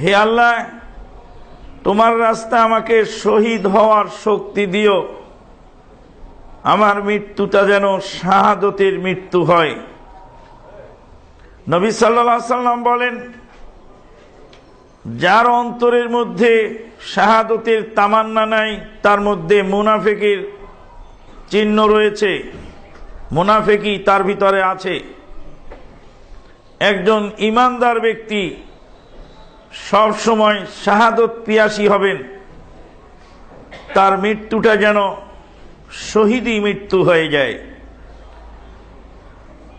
হে আল্লাহ, তোমার রাস্তা আমাকে শহীদ হওয়ার শক্তি দিও। আমার মৃত্যুটা যেন শাহাদতের মৃত্যু হয়। নবী সাল্লাম বলেন, যার অন্তরের মধ্যে শাহাদতের তামান্না নাই, তার মধ্যে মুনাফেকের চিহ্ন রয়েছে। মুনাফেকি তার ভিতরে আছে। একজন ইমানদার ব্যক্তি সব সময় শাহাদত পিয়াসী হবেন, তার মৃত্যুটা যেন শহীদই মৃত্যু হয়ে যায়।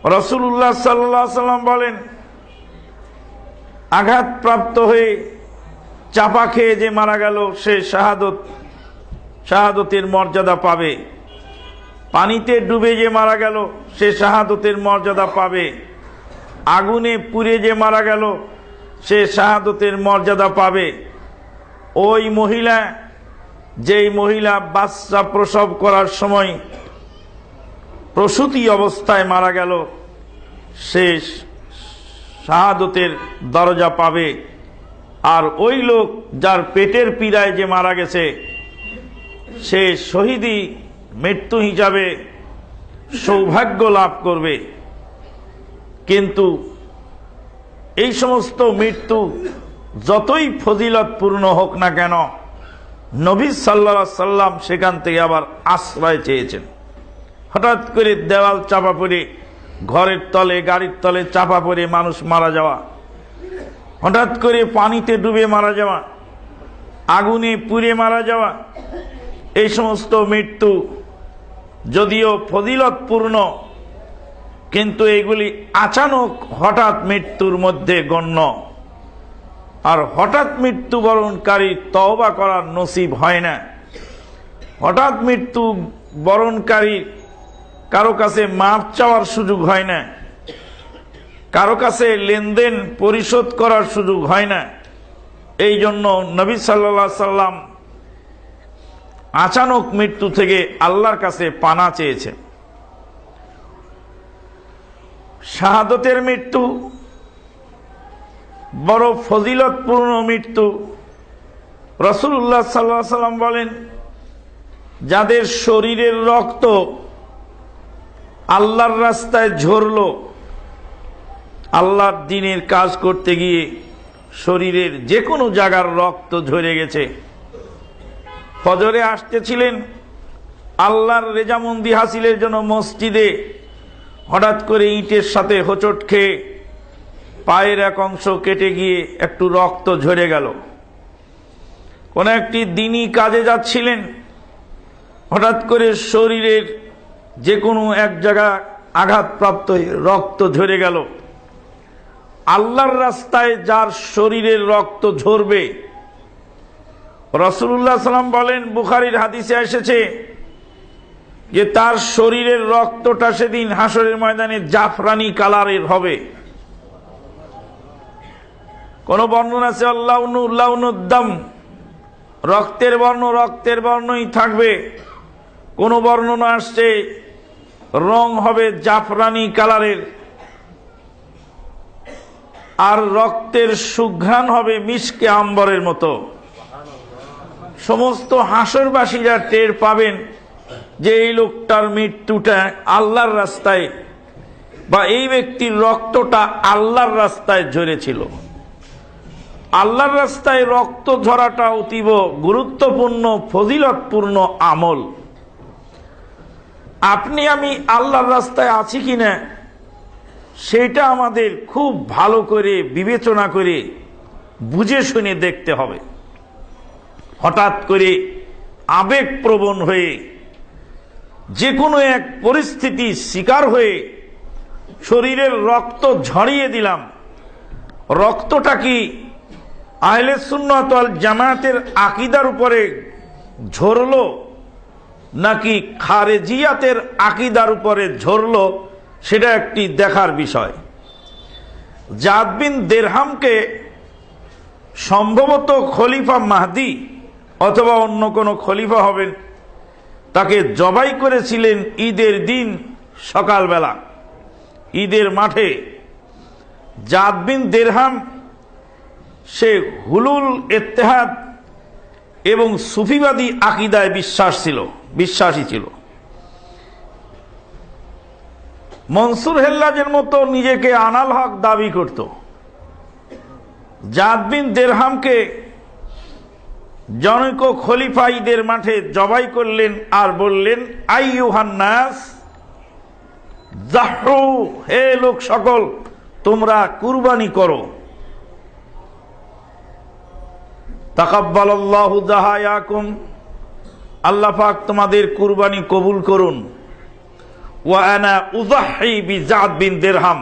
রসুল্লাহ সাল্লাহ সাল্লাম বলেন, আঘাতপ্রাপ্ত হয়ে চাপা খেয়ে যে মারা গেল, সে শাহাদত, শাহাদতের মর্যাদা পাবে। পানিতে ডুবে যে মারা গেল, সে শাহাদতের মর্যাদা পাবে। আগুনে পুড়ে যে মারা গেল, সে শাহাদতের মর্যাদা পাবে। ওই মহিলা, যেই মহিলা বাচ্চা প্রসব করার সময় প্রসূতি অবস্থায় মারা গেল, সে শাহাদতের দরজা পাবে। আর ওই লোক যার পেটের পীড়ায় যে মারা গেছে, সে শহীদি মৃত্যু হিসাবে সৌভাগ্য লাভ করবে। কিন্তু এই সমস্ত মৃত্যু যতই ফজিলতপূর্ণ হোক না কেন, নবী সাল্লা সাল্লাম সেখান থেকে আবার আশ্রয় চেয়েছেন। হঠাৎ করে দেওয়াল চাপা পড়ে, ঘরের তলে, গাড়ির তলে চাপা পড়ে মানুষ মারা যাওয়া। হঠাৎ করে পানিতে ডুবে মারা যাওয়া, আগুনে পুড়ে মারা যাওয়া। এই সমস্ত মৃত্যু যদিও ফজিলতপূর্ণ কিন্তু এগুলি আচানক হঠাৎ মৃত্যুর মধ্যে গণ্য। আর হঠাৎ মৃত্যুবরণকারী তওবা করার নসিব হয় না। হঠাৎ মৃত্যু বরণকারী কারও কাছে মাপ চাওয়ার সুযোগ হয় না। কারও কাছে লেনদেন পরিশোধ করার সুযোগ হয় না। এই জন্য নবী সাল্লা সাল্লাম আচানক মৃত্যু থেকে আল্লাহর কাছে পানা চেয়েছেন। শাহাদতের মৃত্যু, বড় ফজিলতপূর্ণ মৃত্যু। রসুল্লাহ সাল্লাহ সাল্লাম বলেন, যাদের শরীরের রক্ত আল্লাহর রাস্তায় ঝরল, আল্লাহর দিনের কাজ করতে গিয়ে শরীরের যে কোনো জায়গার রক্ত ঝরে গেছে। ফজরে আসতেছিলেন, আল্লাহর রেজামন্দি হাসিলের জন্য মসজিদে হঠাৎ করে ইটের সাথে হোঁচট খেয়ে পায়ের এক অংশ কেটে গিয়ে একটু রক্ত ঝরে গেল। কোন একটি দিনই কাজে যাচ্ছিলেন। হঠাৎ করে শরীরের যে কোনো এক জায়গা আঘাতপ্রাপ্ত রক্ত ঝরে গেল। আল্লাহর রাস্তায় যার শরীরের রক্ত ঝরবে। রসুল্লাহ সাল্লাম বলেন, বুখারির হাদিসে এসেছে যে তার শরীরের রক্তটা সেদিন হাসরের ময়দানে জাফরানি কালারের হবে। কোন বর্ণনা আছে? আল্লাহ উল্লাউদ্দাম রক্তের বর্ণ রক্তের বর্ণই থাকবে। কোন বর্ণনা আসছে? রং হবে জাফরানি কালারের। আর রক্তের সুঘ্রাণ হবে মিসকে আম্বরের মতো। সমস্ত হাসরবাসীরা টের পাবেন যে এই লোকটার মৃত্যুটা আল্লাহর রাস্তায় বা এই ব্যক্তির রক্তটা আল্লাহর রাস্তায় ঝরেছিল। আল্লাহর রাস্তায় রক্ত ঝরাটা অতীব গুরুত্বপূর্ণ, ফজিলতপূর্ণ আমল। আপনি আমি আল্লাহর রাস্তায় আছি কিনা, সেটা আমাদের খুব ভালো করে বিবেচনা করে বুঝে শুনে দেখতে হবে। হঠাৎ করে আবেগপ্রবণ হয়ে যে কোনো এক পরিস্থিতি শিকার হয়ে শরীরের রক্ত ঝরিয়ে দিলাম। রক্তটা কি আহলে সুন্নতল জামায়াতের আকিদার উপরে ঝরল নাকি খারেজিয়াতের আকিদার উপরে ঝরল, সেটা একটি দেখার বিষয়। জাদবিন দেরহামকে সম্ভবত খলিফা মাহদি অথবা অন্য কোনো খলিফা হবেন তাকে জবাই করেছিলেন ঈদের দিন সকালবেলা। ঈদের মাঠে জাদ বিন দেরহাম সে হুলুল এত্তেহাদ এবং সুফিবাদী আকিদায় বিশ্বাস ছিল, বিশ্বাসী ছিল। মনসুর হেল্লাজের মতো নিজেকে আনাল হক দাবি করত। জাদবিন দেরহামকে জনৈক খলিফা ঈদের মাঠে জবাই করলেন আর বললেন আইয়ুহান্নাস জাহরু, হে লোক সকল, তোমরা কুরবানি করো। তাকাব্বাল আল্লাহু দাহায়াকুম, আল্লাহ পাক তোমাদের কুরবানি কবুল করুন। ওয়া আনা উযাহি বিজাদ বিন দেরহাম,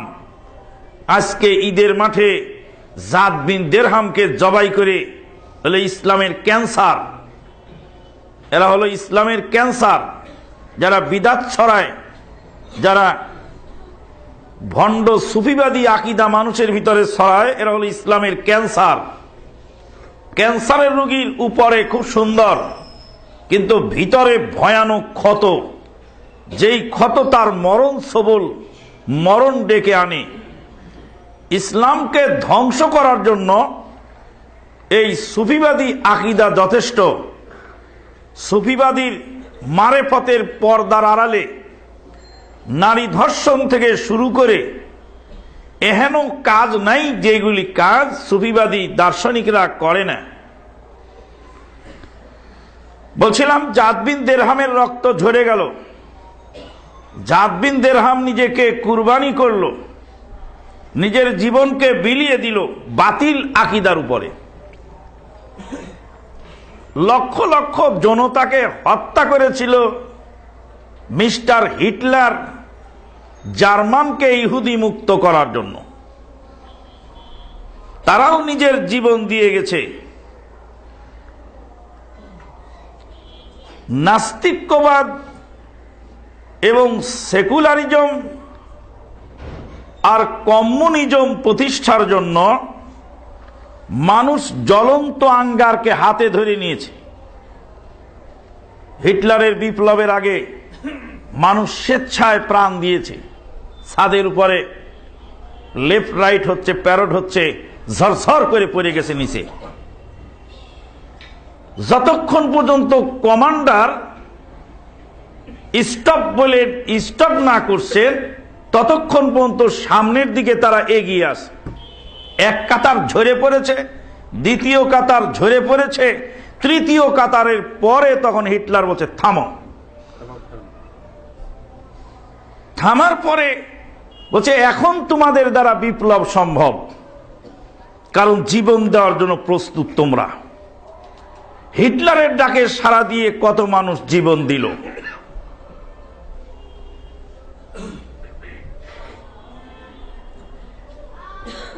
আজকে ঈদের মাঠে জাদ বিন দেরহামকে জবাই করে হলো ইসলামের ক্যান্সার, এরা হলো ইসলামের ক্যান্সার। যারা বিদাত ছড়ায়, যারা ভণ্ড সুফিবাদী আকিদা মানুষের ভিতরে ছড়ায়, এরা হলো ইসলামের ক্যান্সার। ক্যান্সারের রোগীর উপরে খুব সুন্দর, কিন্তু ভিতরে ভয়ানক ক্ষত। যেই ক্ষত তার মরণ সবল, মরণ ডেকে আনে। ইসলামকে ধ্বংস করার জন্য এই সুফিবাদী আকিদা যথেষ্ট। সুফিবাদীর মারেফতের পর্দার আড়ালে নারী ধর্ষণ থেকে শুরু করে এহেন কাজ নাই যেগুলি কাজ সুফিবাদী দার্শনিকরা করে না। বলছিলাম জাদবিন দেরহামের রক্ত ঝরে গেল। জাদবিন দেরহাম নিজেকে কুরবানি করল, নিজের জীবনকে বিলিয়ে দিল বাতিল আকিদার উপরে। লক্ষ লক্ষ জনতাকে হত্যা করেছিল মিস্টার হিটলার জার্মানকে ইহুদি মুক্ত করার জন্য। তারাও নিজের জীবন দিয়ে গেছে। নাস্তিক্যবাদ এবং সেকুলারিজম আর কমিউনিজম প্রতিষ্ঠার জন্য মানুষ জ্বলন্ত আঙ্গারকে হাতে ধরে নিয়েছে। হিটলারের বিপ্লবের আগে মানুষ স্বেচ্ছায় প্রাণ দিয়েছে। ছাদের উপরে লেফট রাইট হচ্ছে, প্যারট হচ্ছে, ঝরঝর করে পড়ে গেছে নিচে। যতক্ষণ পর্যন্ত কমান্ডার স্টপ বলে স্টপ না করছে, ততক্ষণ পর্যন্ত সামনের দিকে তারা এগিয়ে আসে। এক কাতার ঝরে পড়েছে, দ্বিতীয় কাতার ঝরে পড়েছে, তৃতীয় কাতারের পরে তখন হিটলার বলছে, থামো। থামার পরে বলছে, এখন তোমাদের দ্বারা বিপ্লব সম্ভব, কারণ জীবন দেওয়ার জন্য প্রস্তুত তোমরা। হিটলারের ডাকে সাড়া দিয়ে কত মানুষ জীবন দিল।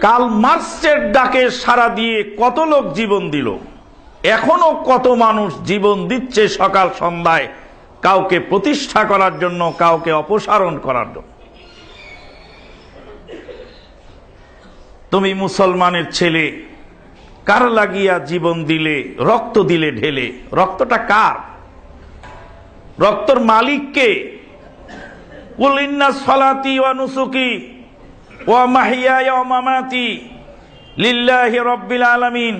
কাল মার্চের ডাকে সাড়া দিয়ে কত লোক জীবন দিল? এখনও কত মানুষ জীবন দিচ্ছে সকাল সন্ধ্যায় কাউকে প্রতিষ্ঠা করার জন্য, কাউকে অপসারণ করার জন্য? তুমি মুসলমানের ছেলে, কার লাগিয়া জীবন দিলে, রক্ত দিলে ঢেলে? রক্তটা কার? রক্তর মালিককে কুলিন্না সলাতি ওয়া নুসুকি ومحياي ومماتي لله رب العالمين.